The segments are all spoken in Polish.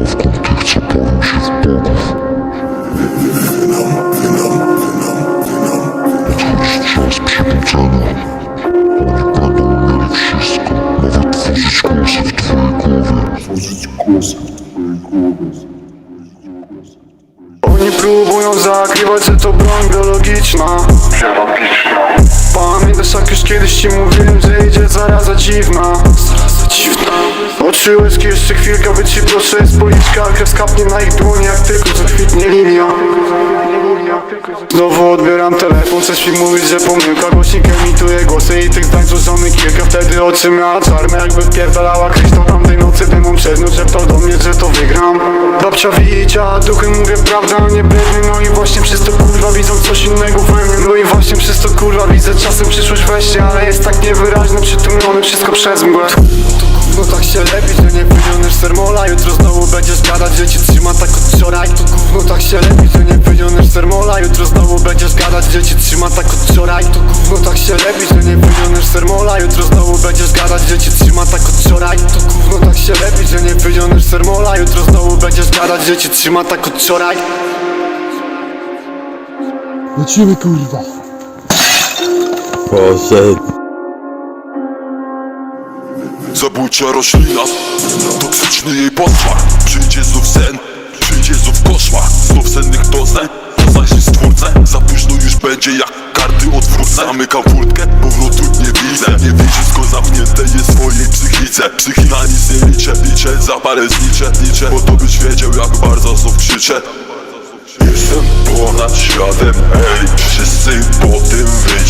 bawią się w bogów. Odchodzić czas przebudzenia. Oni będą mieli wszystko, nawet tworzyć głosy w twojej głowie. Tworzyć głosy w twojej głowie. Oni próbują zakrywać, że to broń biologiczna Pamiętasz jak już kiedyś ci mówiłem, że idzie Zaraza dziwna Łezki jeszcze chwilka, ci proszę jest policzka Krew skapnie na ich dłoni, jak tylko zakwitnie linia Znowu odbieram telefon, chcesz mi mówić, że pomyłka Głośnik emituje głosy i tych zdań złożonych kilka Wtedy oczy miała czarne, jakby wpierdalała kryształ Tamtej nocy demon przed noc szeptał do mnie, że to wygram. Babcia widziała duchy, mówię prawdę, a nie brednie No i właśnie przez to kurwa widzą coś innego we mnie. No i właśnie przez to kurwa widzę czasem przyszłość we śnie Ale jest tak niewyraźne, przytłumione wszystko przez mgłę sermola Jutro znowu będziesz gadać, że cię trzyma tak od wczoraj. To gówno tak się lepi, że nie wyjąesz sermola Jutro znowu będziesz gadać, że cię trzyma tak od wczoraj. To gówno tak się lepi, że nie wyjąesz sermola Jutro znowu będziesz gadać, że cię trzyma tak od wczoraj. To gówno tak się lepi, że nie sermola Jutro znowu będziesz gadać, że cię trzyma tak od wczoraj. Lecimy kurwa. Poszedł. Zabójcza roślina Toksyczny jej posmak Przyjdzie znów sen Przyjdzie znów koszmar. Znów sennych doznań Poznajesz stwórcę. Za późno już będzie jak karty odwrócę. Zamykam furtkę Powrotu nie widzę. Nie wie wszystko zamknięte jest w swojej psychice. Psychina nic nie liczę Liczę za parę zliczę Liczę. Po to byś wiedział jak bardzo znów krzyczę. Jestem ponad światem, ej Wszyscy po tym wytrzeźwieli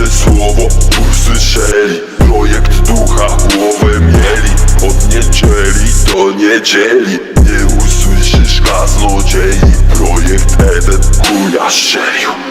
Jeszcze słowo usłyszeli Projekt ducha głowę mieli. Od niedzieli do niedzieli. Nie usłyszysz kaznodziei Projekt Eden strzelił